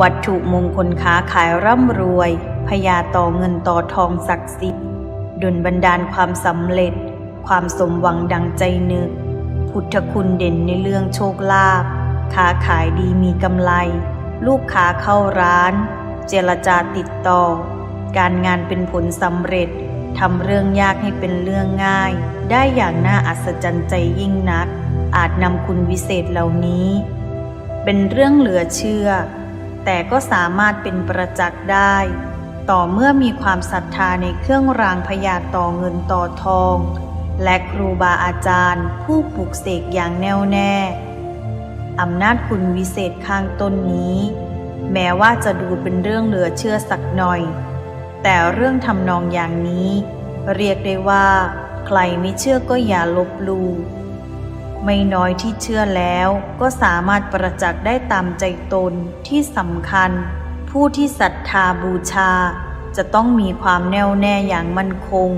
วัตถุมงคลค้าขายร่ำรวยพญาต่อเงินต่อทองศักดิ์สิทธิ์ดลบันดาลความสำเร็จ ความสมหวังดังใจนึก พุทธคุณเด่นในเรื่องโชคลาภค้าขายดีมีกำไร ลูกค้าเข้าร้าน เจรจาติดต่อ การงานเป็นผลสำเร็จทำเรื่องยากให้เป็นเรื่องง่าย ได้อย่างน่าอัศจรรย์ใจยิ่งนัก อาจนำคุณวิเศษเหล่านี้ เป็นเรื่องเหลือเชื่อ แต่ก็สามารถเป็นประจักษ์ได้ ต่อเมื่อมีความศรัทธาในเครื่องรางพยาต่อเงินต่อทอง และครูบาอาจารย์ ผู้ปลูกเสกอย่างแน่วแน่ อำนาจคุณวิเศษข้างต้นนี้ แม้ว่าจะดูเป็นเรื่องเหลือเชื่อสักหน่อย แต่เรื่องทำนองอย่างนี้ เรียกได้ว่า ใครไม่เชื่อก็อย่าลบลู่ ไม่น้อยที่เชื่อแล้วก็สามารถประจักษ์ได้ตามใจตนที่สำคัญ ผู้ที่ศรัทธาบูชา จะต้องมีความแน่วแน่อย่างมั่นคง